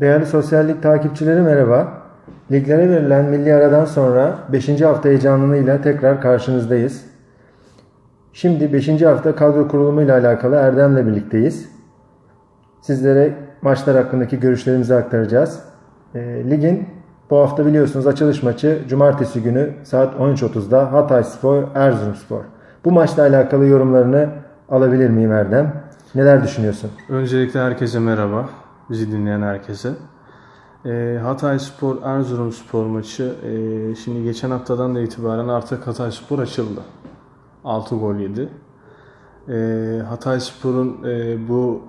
Değerli sosyallik takipçileri merhaba. Liglere verilen milli aradan sonra 5. hafta heyecanlılığıyla tekrar karşınızdayız. Şimdi 5. hafta kadro kurulumu ile alakalı Erdem'le birlikteyiz. Sizlere maçlar hakkındaki görüşlerimizi aktaracağız. E, ligin bu hafta biliyorsunuz açılış maçı cumartesi günü saat 13.30'da Hatay Spor, Erzurumspor. Bu maçla alakalı yorumlarını alabilir miyim Erdem? Neler düşünüyorsun? Öncelikle herkese merhaba. Bizi dinleyen herkese. E, Hatay Spor, Erzurum Spor maçı e, şimdi geçen haftadan da itibaren artık Hatay Spor açıldı. 6 gol yedi. E, Hatay Spor'un e, bu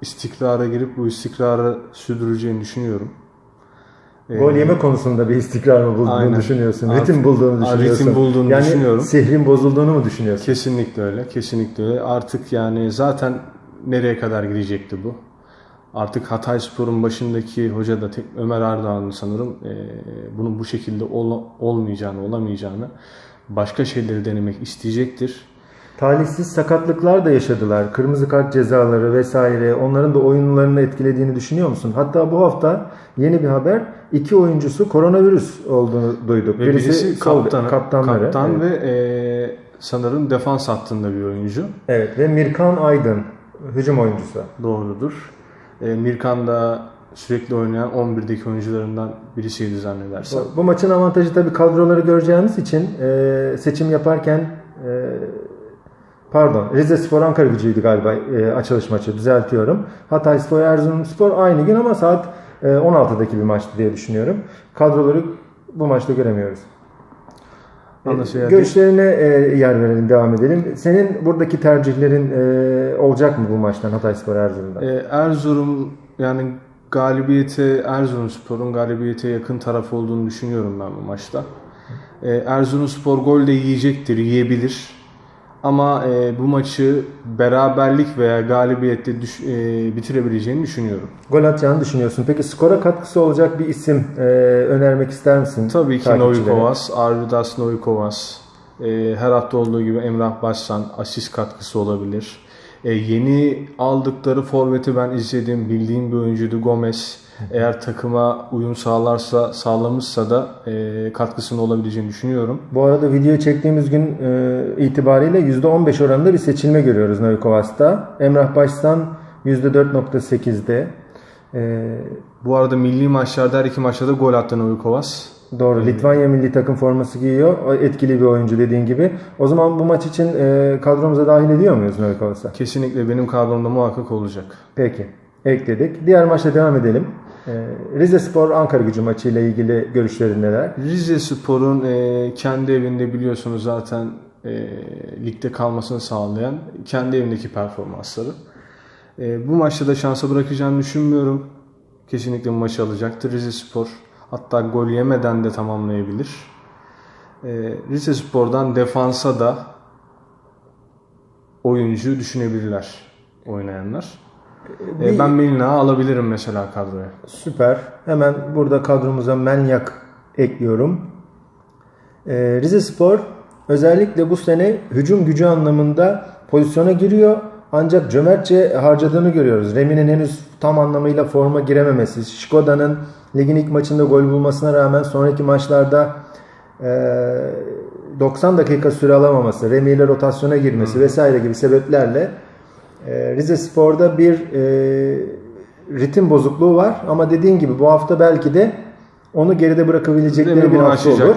istikrara girip bu istikrarı sürdüreceğini düşünüyorum. Gol yeme konusunda bir istikrar mı bulduğunu Aynen. düşünüyorsun? Artık- Ritim bulduğunu düşünüyorsun? ritim bulduğunu yani düşünüyorum. sihrin bozulduğunu mu düşünüyorsun? Kesinlikle öyle. Kesinlikle öyle. Artık yani zaten nereye kadar gidecekti bu? Artık Hatay Spor'un başındaki hoca da Ömer Ardahan'ın sanırım e, bunun bu şekilde ol- olmayacağını, olamayacağını başka şeyleri denemek isteyecektir. Talihsiz sakatlıklar da yaşadılar. Kırmızı kart cezaları vesaire. Onların da oyunlarını etkilediğini düşünüyor musun? Hatta bu hafta yeni bir haber. iki oyuncusu koronavirüs olduğunu duyduk. Ve birisi, sol- kaptanı, kaptanları. kaptan evet. ve e, sanırım defans hattında bir oyuncu. evet ve Mirkan Aydın hücum oyuncusu. Doğrudur. E, Mirkan da sürekli oynayan 11'deki oyuncularından birisiydi zannedersem. Bu maçın avantajı tabii kadroları göreceğimiz için e, seçim yaparken e, pardon Rize Spor Ankara gücüydü galiba e, açılış maçı düzeltiyorum. Hatay Spor Erzurum Spor aynı gün ama saat e, 16'daki bir maçtı diye düşünüyorum. Kadroları bu maçta göremiyoruz. E, Anlaşılıyor. Görüşlerine e, yer verelim, devam edelim. Senin buradaki tercihlerin e, olacak mı bu maçtan Hatay Spor Erzurum'dan? Ee, Erzurum yani galibiyete Erzurumspor'un galibiyete yakın taraf olduğunu düşünüyorum ben bu maçta. Ee, Erzurumspor gol de yiyecektir, yiyebilir. Ama e, bu maçı beraberlik veya galibiyette düş- e, bitirebileceğini düşünüyorum. Gol atacağını düşünüyorsun. Peki skora katkısı olacak bir isim e, önermek ister misin? Tabii ki takipçilere? Novikovas, Arvidas Novikovas. Ee, her hafta olduğu gibi Emrah Başsan asist katkısı olabilir. Ee, yeni aldıkları forveti ben izledim. Bildiğim bir oyuncuydu Gomez. Eğer takıma uyum sağlarsa, sağlamışsa da e, katkısının olabileceğini düşünüyorum. Bu arada video çektiğimiz gün e, itibariyle %15 oranında bir seçilme görüyoruz Novikovas'ta. Emrah Başsan %4.8'de. E, Bu arada milli maçlarda her iki maçta da gol attı Novikovas. Doğru Litvanya milli takım forması giyiyor. Etkili bir oyuncu dediğin gibi. O zaman bu maç için e, kadromuza dahil ediyor muyuz Novikovas'a? Kesinlikle benim kadromda muhakkak olacak. Peki. Ekledik. Diğer maçla devam edelim. E, Rize Spor Ankara gücü maçıyla ilgili görüşlerin neler? Rize Spor'un e, kendi evinde biliyorsunuz zaten e, ligde kalmasını sağlayan kendi evindeki performansları. E, bu maçta da şansa bırakacağını düşünmüyorum. Kesinlikle bu maçı alacaktır Rize Spor. Hatta gol yemeden de tamamlayabilir. E, Rize Spor'dan defansa da oyuncu düşünebilirler oynayanlar. E, Bir- ben Milna'yı alabilirim mesela kadroya. Süper. Hemen burada kadromuza Menyak ekliyorum. Ee, Rize Spor özellikle bu sene hücum gücü anlamında pozisyona giriyor. Ancak cömertçe harcadığını görüyoruz. Remi'nin henüz tam anlamıyla forma girememesi, Şkoda'nın ligin ilk maçında gol bulmasına rağmen sonraki maçlarda e, 90 dakika süre alamaması, Remi ile rotasyona girmesi vesaire gibi sebeplerle e, Rize Spor'da bir e, ritim bozukluğu var ama dediğin gibi bu hafta belki de onu geride bırakabilecekleri Remi bir hafta olur.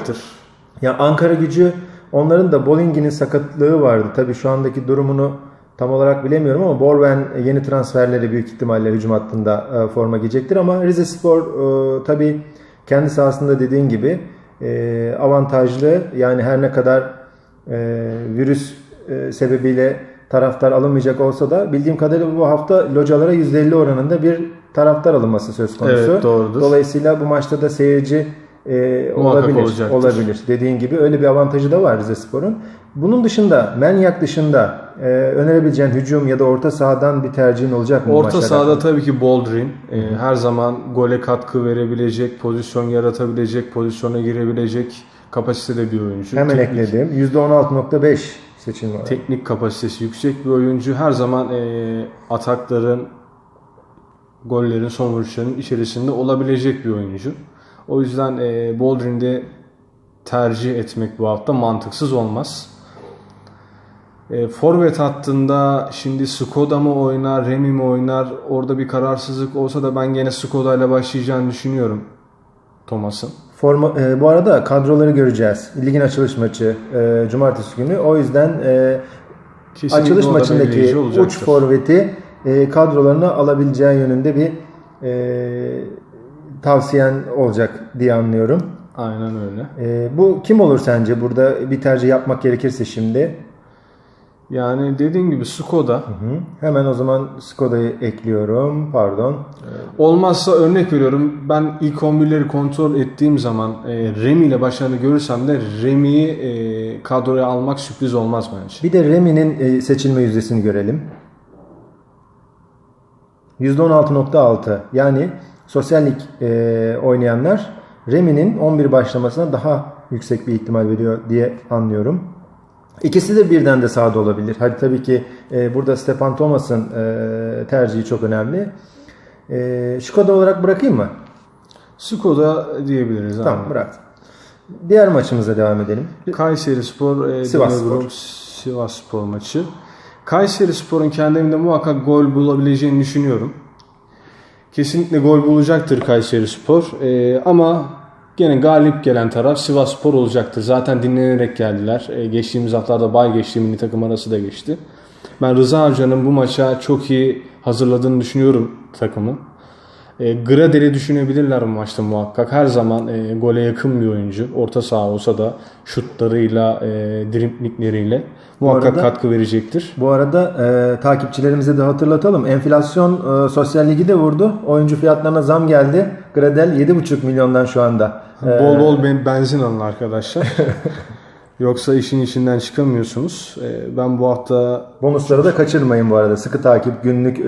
Ya Ankara gücü onların da Bolingi'nin sakatlığı vardı. Tabii şu andaki durumunu tam olarak bilemiyorum ama Borven yeni transferleri büyük ihtimalle hücum hattında e, forma giyecektir ama Rize Spor e, tabii kendi sahasında dediğin gibi e, avantajlı. Yani her ne kadar e, virüs e, sebebiyle taraftar alınmayacak olsa da bildiğim kadarıyla bu hafta localara %50 oranında bir taraftar alınması söz konusu. Evet, doğrudur. Dolayısıyla bu maçta da seyirci e, Muhakkak olabilir. olacaktır. Olabilir. Dediğin gibi öyle bir avantajı da var Rize Spor'un. Bunun dışında Menyak dışında e, önerebileceğin hücum ya da orta sahadan bir tercihin olacak mı? Orta sahada tabii ki Boldrin e, her zaman gole katkı verebilecek, pozisyon yaratabilecek, pozisyona girebilecek kapasitede bir oyuncu. Hemen teknik, ekledim. %16.5 seçim var. Teknik kapasitesi yüksek bir oyuncu. Her zaman e, atakların gollerin, son vuruşların içerisinde olabilecek bir oyuncu. O yüzden e, Boldrin'de tercih etmek bu hafta mantıksız olmaz. E, forvet hattında şimdi Skoda mı oynar, Remy mi oynar? Orada bir kararsızlık olsa da ben gene Skoda ile başlayacağını düşünüyorum Thomas'ın. Forma, e, bu arada kadroları göreceğiz. Ligin açılış maçı e, cumartesi günü. O yüzden e, Kesinlikle açılış maçındaki uç forveti e, kadrolarına alabileceği yönünde bir e, tavsiyen olacak diye anlıyorum. Aynen öyle. E, bu kim olur sence? Burada bir tercih yapmak gerekirse şimdi. Yani dediğim gibi Skoda. Hı. Hemen o zaman Skoda'yı ekliyorum. Pardon. Olmazsa örnek veriyorum ben ilk 11'leri kontrol ettiğim zaman e, Remy ile başarılı görürsem de Remy'yi e, kadroya almak sürpriz olmaz bence. Bir de Remy'nin e, seçilme yüzdesini görelim. %16.6 yani sosyal lig e, oynayanlar Remy'nin 11 başlamasına daha yüksek bir ihtimal veriyor diye anlıyorum. İkisi de birden de sahada olabilir. Hadi tabii ki e, burada Stepan Thomas'ın e, tercihi çok önemli. E, Skoda olarak bırakayım mı? Skoda diyebiliriz. Tamam abi. bırak. Diğer maçımıza devam edelim. Kayseri Spor, e, Sivasspor. Demirspor, Sivas Spor maçı. Kayseri Spor'un kendi evinde muhakkak gol bulabileceğini düşünüyorum. Kesinlikle gol bulacaktır Kayseri Spor. E, ama gene galip gelen taraf Sivas Spor olacaktır. Zaten dinlenerek geldiler. E, geçtiğimiz haftalarda bay geçti, milli takım arası da geçti. Ben Rıza Hoca'nın bu maça çok iyi hazırladığını düşünüyorum takımı. E, Gradel'i düşünebilirler maçta muhakkak. Her zaman e, gole yakın bir oyuncu. Orta saha olsa da şutlarıyla, e, driplikleriyle muhakkak arada- katkı verecektir. Bu arada e, takipçilerimize de hatırlatalım. Enflasyon e, sosyal ligi de vurdu. Oyuncu fiyatlarına zam geldi. Gradel 7,5 milyondan şu anda. E, Bol bol ben- benzin alın arkadaşlar. Yoksa işin içinden çıkamıyorsunuz. E, ben bu hafta bonusları da kaçırmayın bu arada. Sıkı takip, günlük e,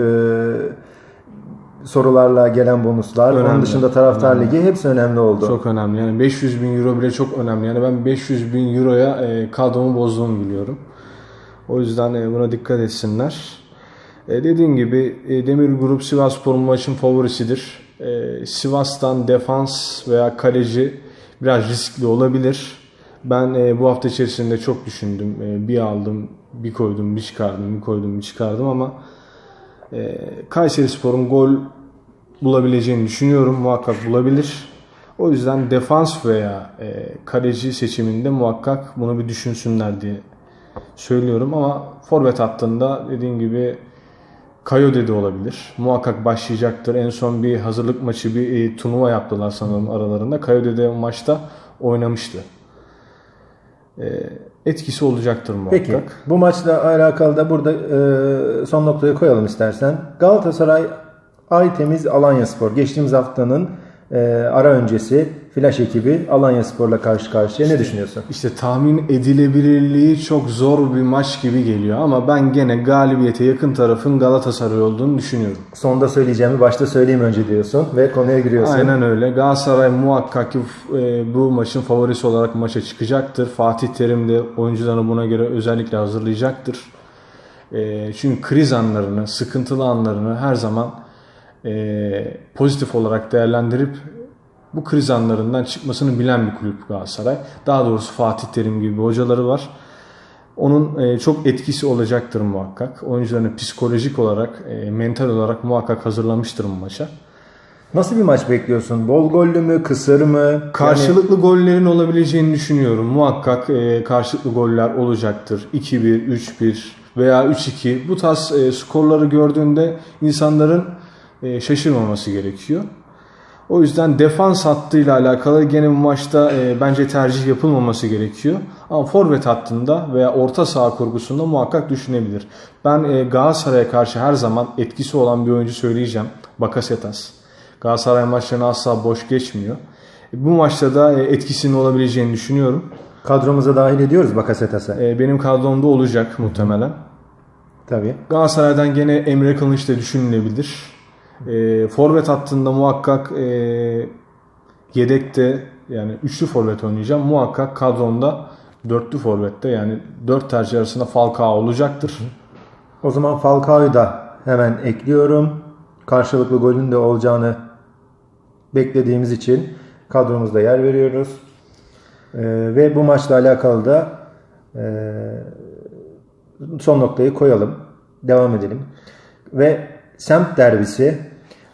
sorularla gelen bonuslar. Onun Önemli. dışında taraftar ligi hepsi önemli oldu. çok önemli. Yani 500 bin euro bile çok önemli. Yani ben 500 bin euroya e, kadromu bozduğumu biliyorum. O yüzden e, buna dikkat etsinler. E, dediğim gibi e, Demir Grup Sivasspor maçın favorisidir. E, Sivas'tan defans veya kaleci biraz riskli olabilir. Ben e, bu hafta içerisinde çok düşündüm. E, bir aldım, bir koydum, bir çıkardım, bir koydum, bir çıkardım ama e, Kayseri Spor'un gol bulabileceğini düşünüyorum. Muhakkak bulabilir. O yüzden defans veya e, kaleci seçiminde muhakkak bunu bir düşünsünler diye söylüyorum ama forvet hattında dediğim gibi Kayode de olabilir. Muhakkak başlayacaktır. En son bir hazırlık maçı, bir e, turnuva yaptılar sanırım aralarında. Kayode de maçta oynamıştı. E, etkisi olacaktır muhakkak. Peki bu maçla alakalı da burada e, son noktayı koyalım istersen. Galatasaray Aytemiz Alanya Spor. Geçtiğimiz haftanın e, ara öncesi Flash ekibi Alanya Spor'la karşı karşıya. Ne düşünüyorsun? İşte tahmin edilebilirliği çok zor bir maç gibi geliyor ama ben gene galibiyete yakın tarafın Galatasaray olduğunu düşünüyorum. Sonda söyleyeceğimi başta söyleyeyim önce diyorsun ve konuya giriyorsun. Aynen öyle. Galatasaray muhakkak ki e, bu maçın favorisi olarak maça çıkacaktır. Fatih Terim de oyuncularını buna göre özellikle hazırlayacaktır. E, çünkü kriz anlarını, sıkıntılı anlarını her zaman e, pozitif olarak değerlendirip bu kriz anlarından çıkmasını bilen bir kulüp Galatasaray. Daha doğrusu Fatih Terim gibi hocaları var. Onun e, çok etkisi olacaktır muhakkak. Oyuncularını psikolojik olarak, e, mental olarak muhakkak hazırlamıştır bu maça. Nasıl bir maç bekliyorsun? Bol gollü mü, kısır mı? Karşılıklı gollerin olabileceğini düşünüyorum. Muhakkak e, karşılıklı goller olacaktır. 2-1, 3-1 veya 3-2. Bu tarz e, skorları gördüğünde insanların e, şaşırmaması gerekiyor. O yüzden defans hattıyla alakalı gene bu maçta e, bence tercih yapılmaması gerekiyor. Ama forvet hattında veya orta saha kurgusunda muhakkak düşünebilir. Ben e, Galatasaray'a karşı her zaman etkisi olan bir oyuncu söyleyeceğim. Bakasetas. Galatasaray maçlarını asla boş geçmiyor. Bu maçta da e, etkisinin olabileceğini düşünüyorum. Kadromuza dahil ediyoruz Bakasetas'ı. E, Benim kadromda olacak muhtemelen. Tabii. Galatasaray'dan gene Emre Kılıç da düşünülebilir. E, forvet hattında muhakkak e, yedekte yani üçlü forvet oynayacağım. Muhakkak kadronda dörtlü forvette yani dört tercih arasında Falcao olacaktır. O zaman Falcao'yu da hemen ekliyorum. karşılıklı golün de olacağını beklediğimiz için kadromuzda yer veriyoruz. Ee, ve bu maçla alakalı da e, son noktayı koyalım. Devam edelim. Ve semt derbisi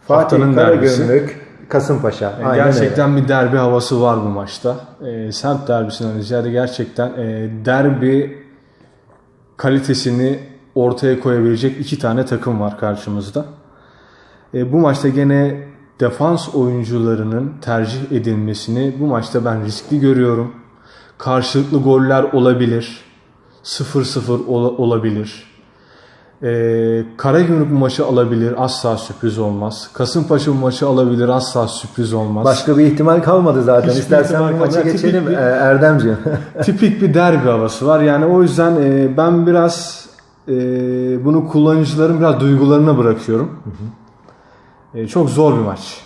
Fatih Haftanın derbisi. Karagümrük Kasımpaşa. Yani Aynen gerçekten bir derbi havası var bu maçta. E, semt derbisinden ziyade gerçekten e, derbi kalitesini ortaya koyabilecek iki tane takım var karşımızda. E, bu maçta gene defans oyuncularının tercih edilmesini bu maçta ben riskli görüyorum. Karşılıklı goller olabilir. 0-0 ola- olabilir. Ee, Karagümrük maçı alabilir. Asla sürpriz olmaz. Kasımpaşa maçı alabilir. Asla sürpriz olmaz. Başka bir ihtimal kalmadı zaten. Hiçbir İstersen bu maça geçelim bir- e, Erdemciğim. Tipik bir derbi havası var. Yani o yüzden e, ben biraz e, bunu kullanıcıların biraz duygularına bırakıyorum. E, çok zor bir maç.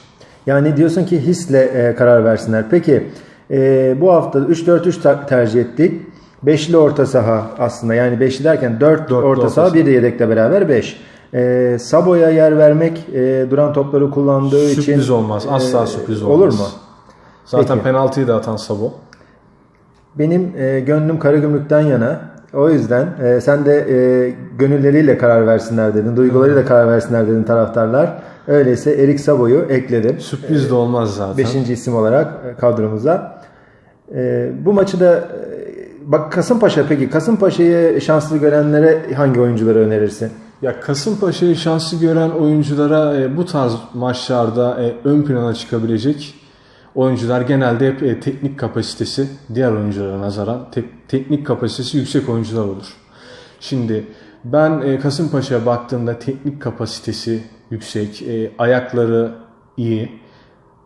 yani diyorsun ki hisle e, karar versinler. Peki e, bu hafta 3-4-3 ta- tercih ettik. Beşli orta saha aslında yani beşli derken 4 Dörtlü orta orta saha bir de yedekle beraber 5. E, Sabo'ya yer vermek e, duran topları kullandığı için Sürpriz olmaz. Asla e, sürpriz olmaz. Olur mu? Zaten Peki. penaltıyı da atan Sabo. Benim e, gönlüm Karagümrük'ten yana. O yüzden e, sen de e, gönülleriyle karar versinler dedin. Duygularıyla karar versinler dedin taraftarlar. Öyleyse Erik Sabo'yu ekledim. Sürpriz de olmaz zaten. Beşinci isim olarak e, kadromuza. E, bu maçı da e, bak Kasımpaşa peki Kasımpaşa'yı şanslı görenlere hangi oyuncuları önerirsin? Ya Kasımpaşa'yı şanslı gören oyunculara e, bu tarz maçlarda e, ön plana çıkabilecek oyuncular genelde hep e, teknik kapasitesi diğer oyunculara nazaran tek- teknik kapasitesi yüksek oyuncular olur. Şimdi ben e, Kasımpaşa'ya baktığımda teknik kapasitesi yüksek, e, ayakları iyi.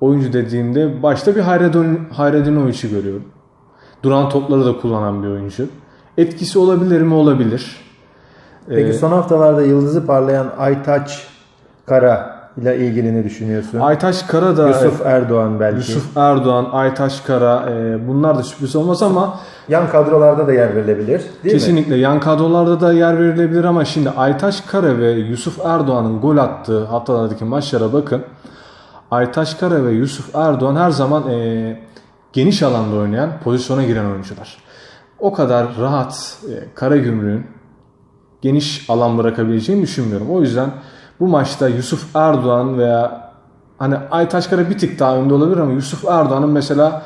Oyuncu dediğimde başta bir Hayredin, Hayredinoviç'i görüyorum. Duran topları da kullanan bir oyuncu. Etkisi olabilir mi? Olabilir. Peki Ee, son haftalarda yıldızı parlayan Aytaç Kara ile ilgili ne düşünüyorsun? Aytaş Kara da Yusuf Erdoğan belki. Yusuf Erdoğan, Aytaş Kara e, bunlar da sürpriz olmaz ama Yan kadrolarda da yer verilebilir. Değil mi? kesinlikle yan kadrolarda da yer verilebilir ama şimdi Aytaş Kara ve Yusuf Erdoğan'ın gol attığı haftalardaki maçlara bakın. Aytaş Kara ve Yusuf Erdoğan her zaman e, geniş alanda oynayan, pozisyona giren oyuncular. O kadar rahat e, Karagümrük'ün geniş alan bırakabileceğini düşünmüyorum. O yüzden bu maçta Yusuf Erdoğan veya hani Aytaş Kara bir tık daha önde olabilir ama Yusuf Erdoğan'ın mesela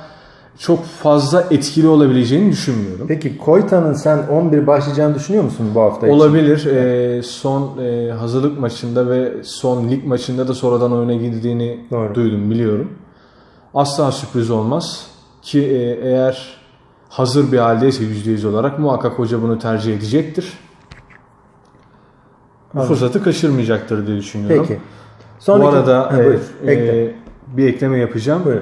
çok fazla etkili olabileceğini düşünmüyorum. Peki Koyta'nın sen 11 başlayacağını düşünüyor musun bu hafta için? Olabilir. Ee, son e, hazırlık maçında ve son lig maçında da sonradan oyuna girdiğini Doğru. duydum, biliyorum. Asla sürpriz olmaz ki e, eğer hazır bir haldeyse %100 olarak muhakkak hoca bunu tercih edecektir. Bu Anladım. fırsatı kaçırmayacaktır diye düşünüyorum. Peki. Bu Sonraki... arada Ha, e, buyur, e, ekle. bir ekleme yapacağım. Buyur.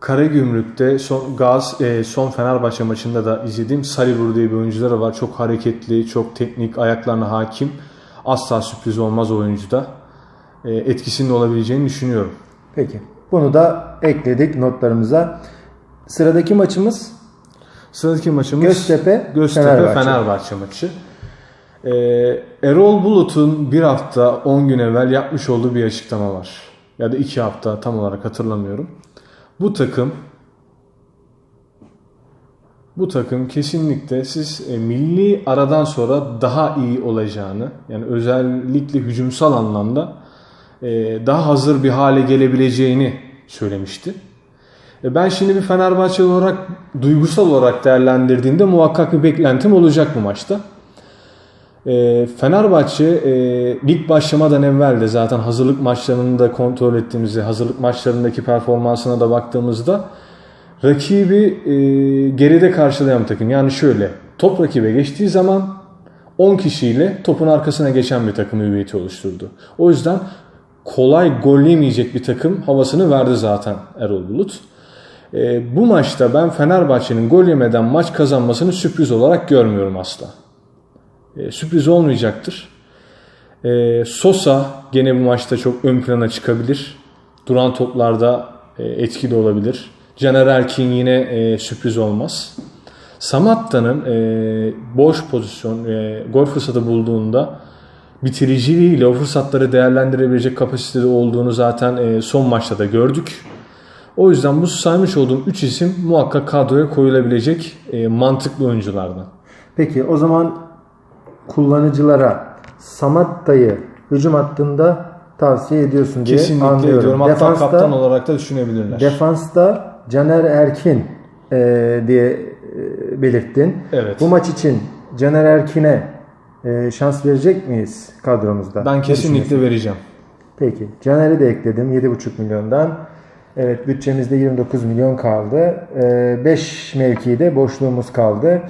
Karagümrük'te son Gaz e, son Fenerbahçe maçında da izlediğim Salibur diye bir oyuncuları var. Çok hareketli, çok teknik, ayaklarına hakim. Asla sürpriz olmaz oyuncuda. E, etkisinin olabileceğini düşünüyorum. Peki. Bunu da ekledik notlarımıza. Sıradaki maçımız Sıradaki maçımız Göztepe, Göztepe Fenerbahçe. Fenerbahçe, maçı. E, Erol Bulut'un bir hafta 10 gün evvel yapmış olduğu bir açıklama var. Ya da 2 hafta tam olarak hatırlamıyorum. Bu takım bu takım kesinlikle siz e, milli aradan sonra daha iyi olacağını yani özellikle hücumsal anlamda e, daha hazır bir hale gelebileceğini söylemişti. E, ben şimdi bir Fenerbahçeli olarak duygusal olarak değerlendirdiğimde muhakkak bir beklentim olacak bu maçta. E, Fenerbahçe e, lig başlamadan evvel de zaten hazırlık maçlarını da kontrol ettiğimizde, hazırlık maçlarındaki performansına da baktığımızda rakibi e, geride karşılayan bir takım. Yani şöyle, top rakibe geçtiği zaman 10 kişiyle topun arkasına geçen bir takım hüviyeti oluşturdu. O yüzden kolay gol yemeyecek bir takım havasını verdi zaten Erol Bulut. E, bu maçta ben Fenerbahçe'nin gol yemeden maç kazanmasını sürpriz olarak görmüyorum asla. E, sürpriz olmayacaktır. E, Sosa gene bu maçta çok ön plana çıkabilir. Duran toplarda e, etkili olabilir. Caner Erkin yine e, sürpriz olmaz. Samatta'nın e, boş pozisyon, e, gol fırsatı bulduğunda bitiriciliğiyle o fırsatları değerlendirebilecek kapasitede olduğunu zaten e, son maçta da gördük. O yüzden bu saymış olduğum 3 isim muhakkak kadroya koyulabilecek e, mantıklı oyunculardan. Peki o zaman kullanıcılara Samatta'yı hücum hattında tavsiye ediyorsun diye Kesinlikle anlıyorum. ediyorum. Hatta Defansta, kaptan olarak da düşünebilirler. defansta Caner Erkin e, diye e, belirttin. Evet. Bu maç için Caner Erkin'e e, şans verecek miyiz kadromuzda? ben kesinlikle vereceğim. Peki. Caner'i de ekledim 7,5 milyondan. Evet bütçemizde 29 milyon kaldı. 5 mevkide boşluğumuz kaldı.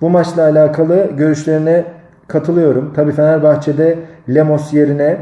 Bu maçla alakalı görüşlerine katılıyorum. Tabii Fenerbahçe'de Lemos yerine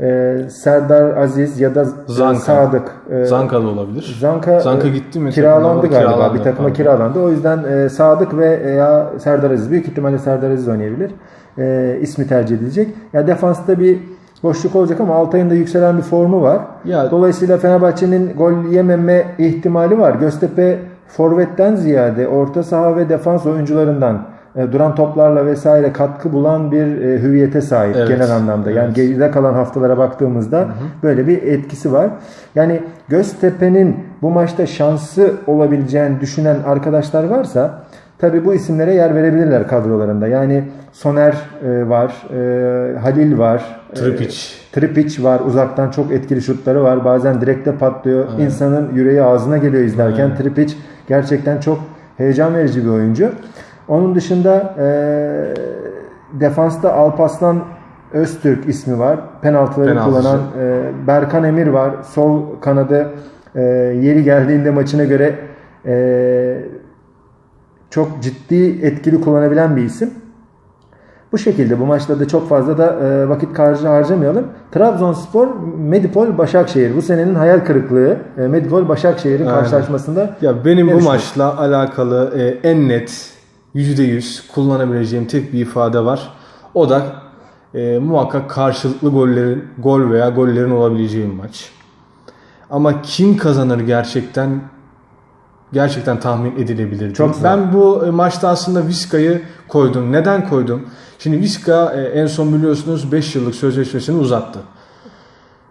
e, Serdar Aziz ya da Zanka. Sadık. e, Zanka da olabilir. Zanka, Zanka e, gitti mi? Kiralandı galiba. kiralandı, bir takıma pardon. kiralandı. O yüzden e, Sadık ve ya Serdar Aziz büyük ihtimalle Serdar Aziz oynayabilir. E, ismi tercih edilecek. Ya defansta bir boşluk olacak ama Altay'ın da yükselen bir formu var. Ya- Dolayısıyla Fenerbahçe'nin gol yememe ihtimali var. Göztepe forvetten ziyade orta saha ve defans oyuncularından e, duran toplarla vesaire katkı bulan bir e, hüviyete sahip Evet. genel anlamda. Yani Evet. geride kalan haftalara baktığımızda böyle bir etkisi var. Yani Göztepe'nin bu maçta şansı olabileceğini düşünen arkadaşlar varsa tabi bu isimlere yer verebilirler kadrolarında. Yani Soner e, var, e, Halil var, Tripic. e, Tripic var. Uzaktan çok etkili şutları var. Bazen direkte patlıyor. İnsanın yüreği ağzına geliyor izlerken. Tripic gerçekten çok heyecan verici bir oyuncu. Onun dışında e, defansta Alpaslan Öztürk ismi var. Penaltıları Penaltıcı. kullanan e, Berkan Emir var. Sol kanadı e, yeri geldiğinde maçına göre e, çok ciddi etkili kullanabilen bir isim. Bu şekilde bu maçta da çok fazla da e, vakit harca harcamayalım. Trabzonspor, Medipol, Başakşehir. Bu senenin hayal kırıklığı. E, Medipol, Başakşehir'in karşılaşmasında Ya benim bu maçla alakalı e, en net %100 kullanabileceğim tek bir ifade var. O da e, muhakkak karşılıklı gollerin gol veya gollerin olabileceği bir maç. Ama kim kazanır gerçekten gerçekten tahmin edilebilir. değil. Çok ben bu e, maçta aslında Vizca'yı koydum. Neden koydum? Şimdi Vizca e, en son biliyorsunuz 5 yıllık sözleşmesini uzattı.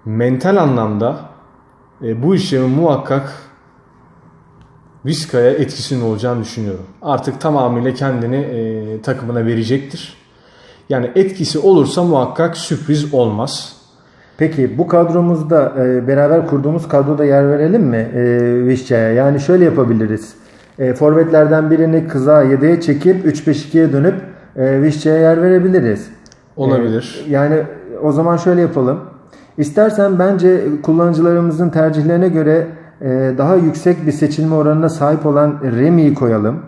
Mental anlamda e, bu işlemin muhakkak Vizca'ya etkisinin olacağını düşünüyorum. Artık tamamıyla kendini takımına verecektir. Yani etkisi olursa muhakkak sürpriz olmaz. Peki bu kadromuzda e, beraber kurduğumuz kadroda yer verelim mi e, Vişça'ya? Yani şöyle yapabiliriz. E, forvetlerden birini kıza yedeğe çekip 3-5-2'ye dönüp e, Vişça'ya yer verebiliriz. Olabilir. E, yani o zaman şöyle yapalım. İstersen bence kullanıcılarımızın tercihlerine göre e, daha yüksek bir seçilme oranına sahip olan Remi'yi koyalım.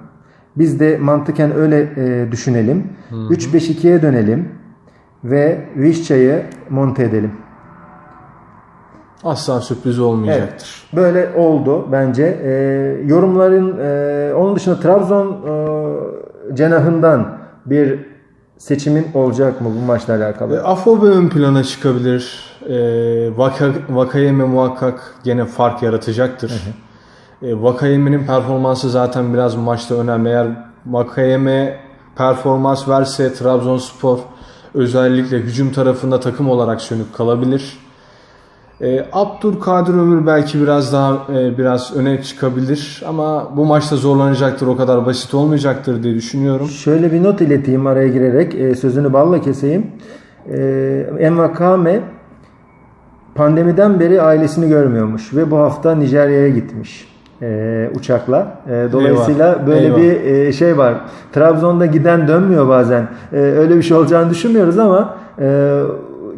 Biz de mantıken öyle e, düşünelim. 3-5-2'ye dönelim ve Vişça'yı monte edelim. Asla sürpriz olmayacaktır. Böyle oldu bence. E, yorumların e, onun dışında Trabzon e, cenahından bir seçimin olacak mı bu maçla alakalı? E, Afobe ön plana çıkabilir. E, Vaka, Vakayeme muhakkak gene fark yaratacaktır. E, Vakayeme'nin performansı zaten biraz maçta önemli. Eğer Vakayeme performans verse Trabzonspor özellikle hücum tarafında takım olarak sönük kalabilir. E, Abdülkadir Ömür belki biraz daha e, biraz öne çıkabilir ama bu maçta zorlanacaktır. O kadar basit olmayacaktır diye düşünüyorum. Şöyle bir not ileteyim araya girerek e, sözünü balla keseyim. E, pandemiden beri ailesini görmüyormuş ve bu hafta Nijerya'ya gitmiş e, uçakla. E, dolayısıyla Eyvah, böyle eyvah. bir e, şey var. Trabzon'da giden dönmüyor bazen. E, öyle bir şey olacağını düşünmüyoruz ama e,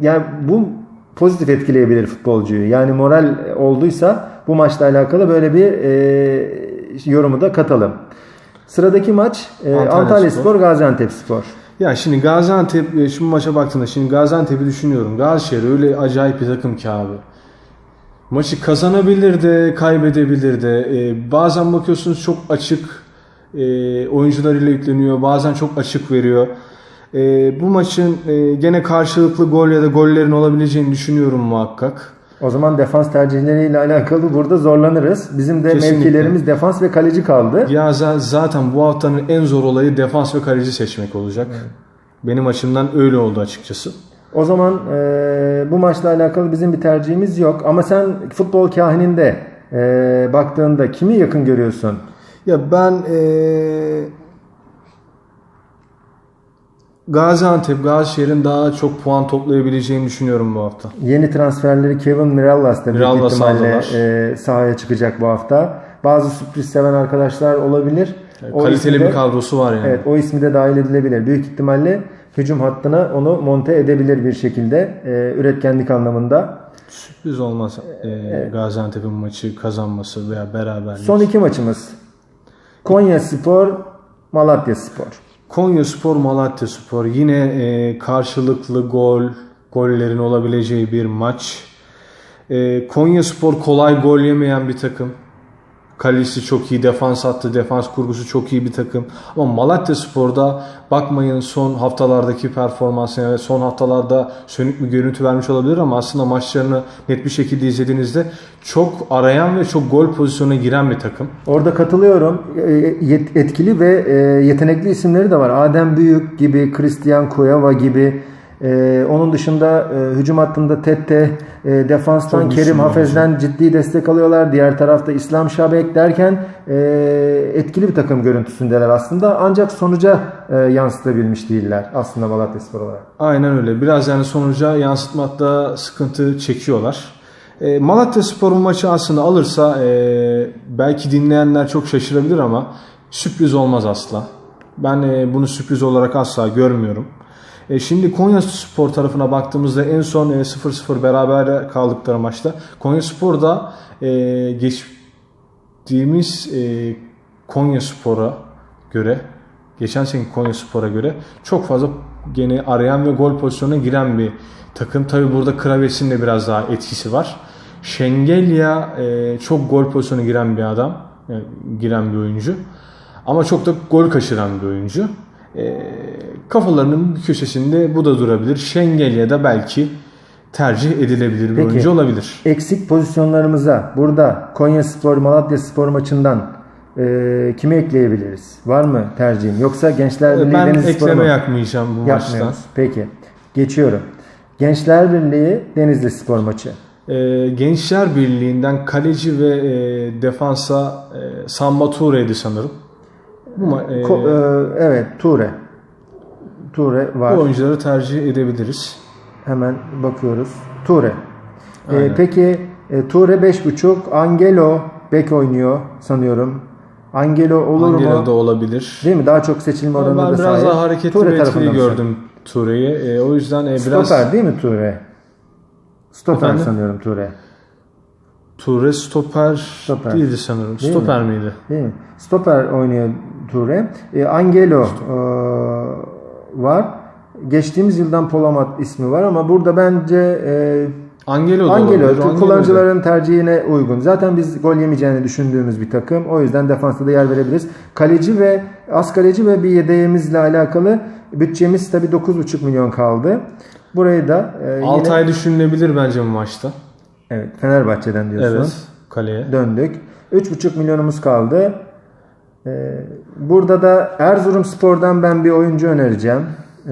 yani bu pozitif etkileyebilir futbolcuyu. Yani moral olduysa bu maçla alakalı böyle bir e, yorumu da katalım. Sıradaki maç e, Antalya Antalya Spor. Spor, Gaziantep Spor. Ya şimdi Gaziantep e, şu maça baktığında şimdi Gaziantep'i düşünüyorum. Gazişehir öyle acayip bir takım ki abi. Maçı kazanabilir de kaybedebilir de. E, bazen bakıyorsunuz çok açık e, oyuncularıyla yükleniyor. Bazen çok açık veriyor. E, bu maçın e, gene karşılıklı gol ya da gollerin olabileceğini düşünüyorum muhakkak. O zaman defans tercihleriyle alakalı burada zorlanırız. Bizim de Kesinlikle. mevkilerimiz defans ve kaleci kaldı. Ya za- zaten bu haftanın en zor olayı defans ve kaleci seçmek olacak. Benim açımdan öyle oldu açıkçası. O zaman e, bu maçla alakalı bizim bir tercihimiz yok. Ama sen futbol kahininde e, baktığında kimi yakın görüyorsun? Ya ben eee Gaziantep, Gazişehir'in daha çok puan toplayabileceğini düşünüyorum bu hafta. Yeni transferleri Kevin Mirallas da büyük Mirallas ihtimalle aldılar. e, sahaya çıkacak bu hafta. Bazı sürpriz seven arkadaşlar olabilir. O Kaliteli de- bir kadrosu var yani. Evet o ismi de dahil edilebilir. Büyük ihtimalle hücum hattına onu monte edebilir bir şekilde e, üretkenlik anlamında. Sürpriz olmaz eee, Gaziantep'in maçı kazanması veya beraberlik. Son iki maçımız. Konya Spor, Malatya Spor. Konya Spor, Malatya Spor yine e, karşılıklı gol, gollerin olabileceği bir maç. E, Konya Spor kolay gol yemeyen bir takım. Kalesi çok iyi, defans hattı, defans kurgusu çok iyi bir takım. Ama Malatya Spor'da bakmayın son haftalardaki performansına ve son haftalarda sönük bir görüntü vermiş olabilir ama aslında maçlarını net bir şekilde izlediğinizde çok arayan ve çok gol pozisyonuna giren bir takım. Orada katılıyorum. E, yet- Etkili ve e, yetenekli isimleri de var. Adem Büyük gibi, Christian Cueva gibi. E, onun dışında e, hücum hattında Tette, e, defanstan Çok Kerim Hafez'den ciddi destek alıyorlar. Diğer tarafta İslam Şabek derken e, etkili bir takım görüntüsündeler aslında. Ancak sonuca e, yansıtabilmiş değiller aslında Malatya Spor olarak. Aynen öyle. Biraz yani sonuca yansıtmakta sıkıntı çekiyorlar. E, Malatya Spor'un maçı aslında alırsa e, belki dinleyenler çok şaşırabilir ama sürpriz olmaz asla. Ben e, bunu sürpriz olarak asla görmüyorum. E, şimdi Konya Spor tarafına baktığımızda en son e, 0-0 beraber kaldıkları maçta Konya Spor da e, geçtiğimiz e, Konya Spor'a göre geçen seneki Konya Spor'a göre çok fazla gene arayan ve gol pozisyonuna giren bir takım. Tabi burada Kraves'in de biraz daha etkisi var. Şengelya e, çok gol pozisyonuna giren bir adam. yani giren bir oyuncu. Ama çok da gol kaçıran bir oyuncu. E, kafalarının köşesinde bu da durabilir. Şengelya da belki tercih edilebilir bir Peki. oyuncu olabilir. Eksik pozisyonlarımıza burada Konya Spor, Malatya Spor maçından e, kimi ekleyebiliriz? Var mı tercihin? Yoksa Gençler Birliği Ben Denizli Spor'u ekleme mu? yapmayacağım bu. Yapmıyoruz. Peki. Geçiyorum. Gençler Birliği Denizli Spor maçı. Ee, Gençler Birliği'nden kaleci ve e, defansa e, Samba Toure'ydi sanırım. Bu, e, Ko- e, evet Ture. Ture var. bu oyuncuları tercih edebiliriz. Hemen bakıyoruz. Ture. E, peki e, Ture 5.5. Angelo bek oynuyor sanıyorum. Angelo olur Angelo mu? da olabilir. Değil mi? Daha çok seçilme oranına ben da biraz sahip. daha hareketli Ture ve etkili gördüm Toure'yi. E, o yüzden e, biraz Stoper değil mi Ture? Stoper Efendim? sanıyorum Ture. Toure stoper, Stoper. değildi sanırım. Değil stoper miydi? Değil mi? Stoper oynuyor Ture. E, Angelo e, var. Geçtiğimiz yıldan Polamat ismi var ama burada bence e, Angelo Angelo olabilir. Kullanıcıların tercihine uygun. Zaten biz gol yemeyeceğini düşündüğümüz bir takım. O yüzden defansta da yer verebiliriz. Kaleci ve az kaleci ve bir yedeğimizle alakalı bütçemiz tabii 9,5 milyon kaldı. Burayı da e, yine, 6 ay düşünülebilir bence bu maçta. Evet Fenerbahçe'den diyorsun. Evet. Kaleye. döndük. 3,5 milyonumuz kaldı. Ee, burada da Erzurum Spor'dan ben bir oyuncu önereceğim. Ee,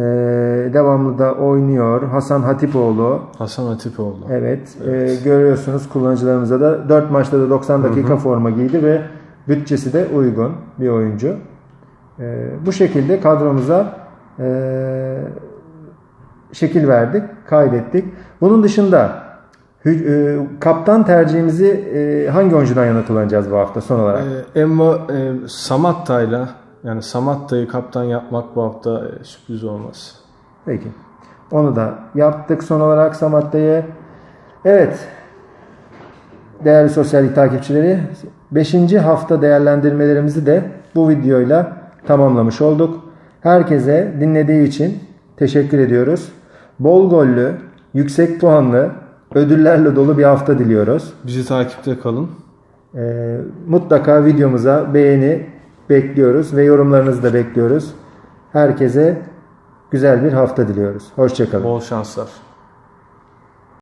devamlı da oynuyor. Hasan Hatipoğlu. Hasan Atipoğlu. Evet. ee, görüyorsunuz kullanıcılarımıza da 4 maçta da 90 dakika forma giydi ve bütçesi de uygun bir oyuncu. Ee, bu şekilde kadromuza ee, şekil verdik, kaydettik. Bunun dışında e, kaptan tercihimizi e, hangi oyuncudan yana kullanacağız bu hafta son olarak? Ee, Emma e, Samatta'yla yani Samatta'yı kaptan yapmak bu hafta e, sürpriz olmaz. Peki. Onu da yaptık son olarak Samatta'yı. Evet. Değerli sosyallik takipçileri 5. hafta değerlendirmelerimizi de bu videoyla tamamlamış olduk. Herkese dinlediği için teşekkür ediyoruz. Bol gollü, yüksek puanlı, ödüllerle dolu bir hafta diliyoruz. Bizi takipte kalın. Ee, mutlaka videomuza beğeni bekliyoruz ve yorumlarınızı da bekliyoruz. Herkese güzel bir hafta diliyoruz. Hoşçakalın. Bol şanslar.